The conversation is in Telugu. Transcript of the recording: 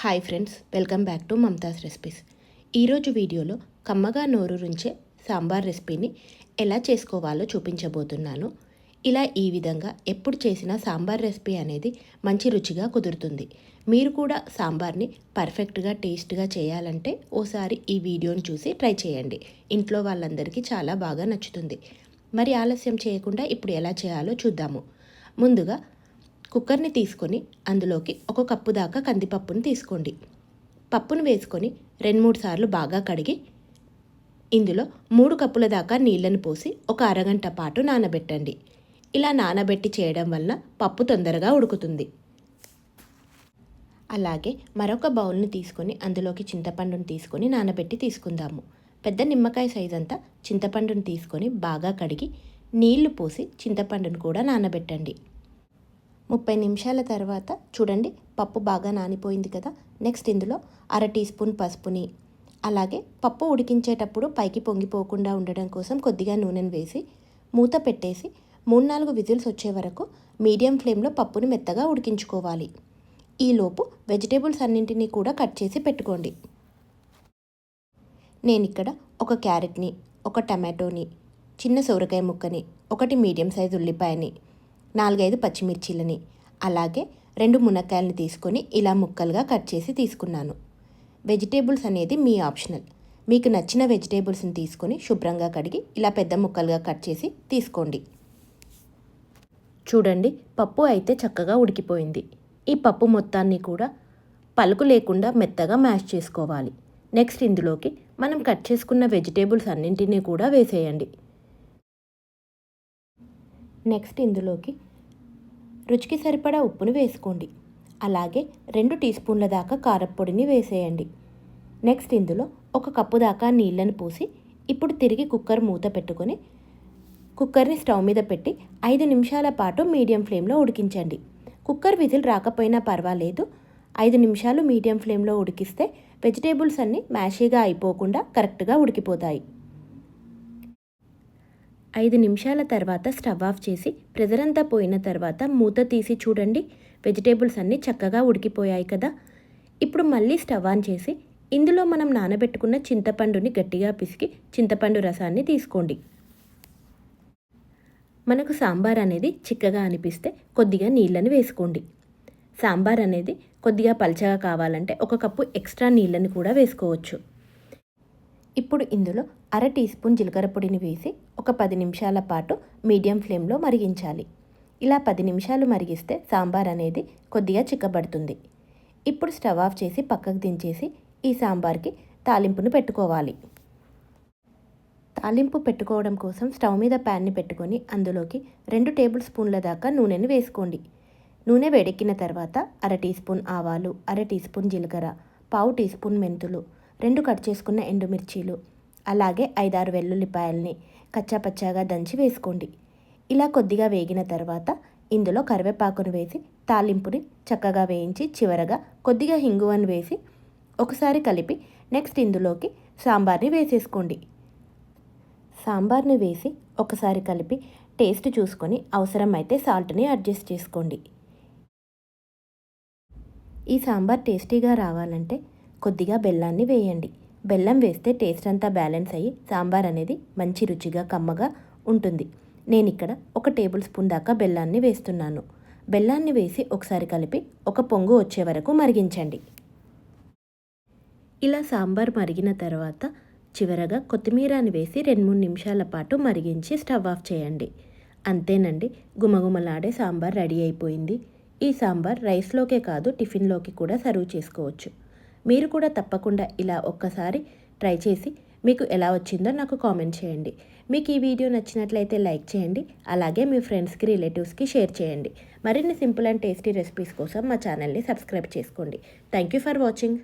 Hi friends welcome back to Mamata's recipes ఈరోజు వీడియోలో కమ్మగా నోరూరించే సాంబార్ రెసిపీని ఎలా చేసుకోవాలో చూపించబోతున్నాను. ఇలా ఈ విధంగా ఎప్పుడు చేసినా సాంబార్ రెసిపీ అనేది మంచి రుచిగా కుదురుతుంది. మీరు కూడా సాంబార్ని పర్ఫెక్ట్గా టేస్ట్గా చేయాలంటే ఓసారి ఈ వీడియోని చూసి ట్రై చేయండి. ఇంట్లో వాళ్ళందరికీ చాలా బాగా నచ్చుతుంది. మరి ఆలస్యం చేయకుండా ఇప్పుడు ఎలా చేయాలో చూద్దాము. ముందుగా కుక్కర్ని తీసుకొని అందులోకి ఒక కప్పు దాకా కందిపప్పును తీసుకోండి. పప్పును వేసుకొని రెండు మూడు సార్లు బాగా కడిగి ఇందులో మూడు కప్పుల దాకా నీళ్ళను పోసి ఒక అరగంట పాటు నానబెట్టండి. ఇలా నానబెట్టి చేయడం వల్ల పప్పు తొందరగా ఉడుకుతుంది. అలాగే మరొక బౌల్ని తీసుకొని అందులోకి చింతపండును తీసుకొని నానబెట్టి తీసుకుందాము. పెద్ద నిమ్మకాయ సైజ్ అంతా చింతపండును తీసుకొని బాగా కడిగి నీళ్ళు పోసి చింతపండును కూడా నానబెట్టండి. ముప్పై నిమిషాల తర్వాత చూడండి పప్పు బాగా నానిపోయింది కదా. నెక్స్ట్ ఇందులో అర టీ స్పూన్ పసుపుని అలాగే పప్పు ఉడికించేటప్పుడు పైకి పొంగిపోకుండా ఉండడం కోసం కొద్దిగా నూనెను వేసి మూత పెట్టేసి మూడు నాలుగు విజిల్స్ వచ్చే వరకు మీడియం ఫ్లేమ్లో పప్పుని మెత్తగా ఉడికించుకోవాలి. ఈలోపు వెజిటేబుల్స్ అన్నింటినీ కూడా కట్ చేసి పెట్టుకోండి. నేను ఇక్కడ ఒక క్యారెట్ని ఒక టమాటోని చిన్న సొరకాయ ముక్కని ఒకటి మీడియం సైజ్ ఉల్లిపాయని నాలుగైదు పచ్చిమిర్చీలని. అలాగే రెండు మునక్కాయలని తీసుకొని ఇలా ముక్కలుగా కట్ చేసి తీసుకున్నాను. వెజిటేబుల్స్ అనేది మీ ఆప్షనల్. మీకు నచ్చిన వెజిటేబుల్స్ని తీసుకొని శుభ్రంగా కడిగి ఇలా పెద్ద ముక్కలుగా కట్ చేసి తీసుకోండి. చూడండి పప్పు అయితే చక్కగా ఉడికిపోయింది. ఈ పప్పు మొత్తాన్ని కూడా పలుకు లేకుండా మెత్తగా మ్యాష్ చేసుకోవాలి. నెక్స్ట్ ఇందులోకి మనం కట్ చేసుకున్న వెజిటేబుల్స్ అన్నింటినీ కూడా వేసేయండి. నెక్స్ట్ ఇందులోకి రుచికి సరిపడా ఉప్పును వేసుకోండి. అలాగే రెండు టీ స్పూన్ల దాకా కారప్పొడిని వేసేయండి. నెక్స్ట్ ఇందులో ఒక కప్పు దాకా నీళ్ళను పోసి ఇప్పుడు తిరిగి కుక్కర్ మూత పెట్టుకొని కుక్కర్ని స్టవ్ మీద పెట్టి ఐదు నిమిషాల పాటు మీడియం ఫ్లేమ్లో ఉడికించండి. కుక్కర్ విజిల్ రాకపోయినా పర్వాలేదు. ఐదు నిమిషాలు మీడియం ఫ్లేమ్లో ఉడికిస్తే వెజిటేబుల్స్ అన్నీ మ్యాషీగా అయిపోకుండా కరెక్ట్గా ఉడికిపోతాయి. ఐదు నిమిషాల తర్వాత స్టవ్ ఆఫ్ చేసి ప్రెజర్ అంతా పోయిన తర్వాత మూత తీసి చూడండి. వెజిటేబుల్స్ అన్నీ చక్కగా ఉడికిపోయాయి కదా. ఇప్పుడు మళ్ళీ స్టవ్ ఆన్ చేసి ఇందులో మనం నానబెట్టుకున్న చింతపండుని గట్టిగా పిసికి చింతపండు రసాన్ని తీసుకోండి. మనకు సాంబార్ అనేది చిక్కగా అనిపిస్తే కొద్దిగా నీళ్ళని వేసుకోండి. సాంబార్ అనేది కొద్దిగా పల్చగా కావాలంటే ఒక కప్పు ఎక్స్ట్రా నీళ్ళని కూడా వేసుకోవచ్చు. ఇప్పుడు ఇందులో అర టీ స్పూన్ జీలకర్ర పొడిని వేసి ఒక పది నిమిషాల పాటు మీడియం ఫ్లేమ్లో మరిగించాలి. ఇలా పది నిమిషాలు మరిగిస్తే సాంబార్ అనేది కొద్దిగా చిక్కబడుతుంది. ఇప్పుడు స్టవ్ ఆఫ్ చేసి పక్కకు దించేసి ఈ సాంబార్కి తాలింపును పెట్టుకోవాలి. తాలింపు పెట్టుకోవడం కోసం స్టవ్ మీద ప్యాన్ని పెట్టుకొని అందులోకి రెండు టేబుల్ స్పూన్ల దాకా నూనెను వేసుకోండి. నూనె వేడెక్కిన తర్వాత అర టీ స్పూన్ ఆవాలు అర టీ స్పూన్ జీలకర్ర పావు టీ స్పూన్ మెంతులు రెండు కట్ చేసుకున్న ఎండుమిర్చీలు అలాగే ఐదారు వెల్లుల్లిపాయల్ని కచ్చాపచ్చాగా దంచి వేసుకోండి. ఇలా కొద్దిగా వేగిన తర్వాత ఇందులో కరివేపాకును వేసి తాలింపుని చక్కగా వేయించి చివరగా కొద్దిగా హింగువను వేసి ఒకసారి కలిపి నెక్స్ట్ ఇందులోకి సాంబార్ని వేసేసుకోండి. సాంబార్ని వేసి ఒకసారి కలిపి టేస్ట్ చూసుకొని అవసరమైతే సాల్ట్ని అడ్జస్ట్ చేసుకోండి. ఈ సాంబార్ టేస్టీగా రావాలంటే కొద్దిగా బెల్లాన్ని వేయండి. బెల్లం వేస్తే టేస్ట్ అంతా బ్యాలెన్స్ అయ్యి సాంబార్ అనేది మంచి రుచిగా కమ్మగా ఉంటుంది. నేను ఇక్కడ ఒక టేబుల్ స్పూన్ దాకా బెల్లాన్ని వేస్తున్నాను. బెల్లాన్ని వేసి ఒకసారి కలిపి ఒక పొంగు వచ్చే వరకు మరిగించండి. ఇలా సాంబార్ మరిగిన తర్వాత చివరగా కొత్తిమీరని వేసి రెండు మూడు నిమిషాల పాటు మరిగించి స్టవ్ ఆఫ్ చేయండి. అంతేనండి గుమగుమలాడే సాంబార్ రెడీ అయిపోయింది. ఈ సాంబార్ రైస్లోకే కాదు టిఫిన్లోకి కూడా సర్వ్ చేసుకోవచ్చు. మీరు కూడా తప్పకుండా ఇలా ఒక్కసారి ట్రై చేసి మీకు ఎలా వచ్చిందో నాకు కామెంట్ చేయండి. మీకు ఈ వీడియో నచ్చినట్లయితే లైక్ చేయండి. అలాగే మీ ఫ్రెండ్స్కి రిలేటివ్స్కి షేర్ చేయండి. మరిన్ని సింపుల్ అండ్ టేస్టీ రెసిపీస్ కోసం మా ఛానల్ని సబ్స్క్రైబ్ చేసుకోండి. Thank you for watching.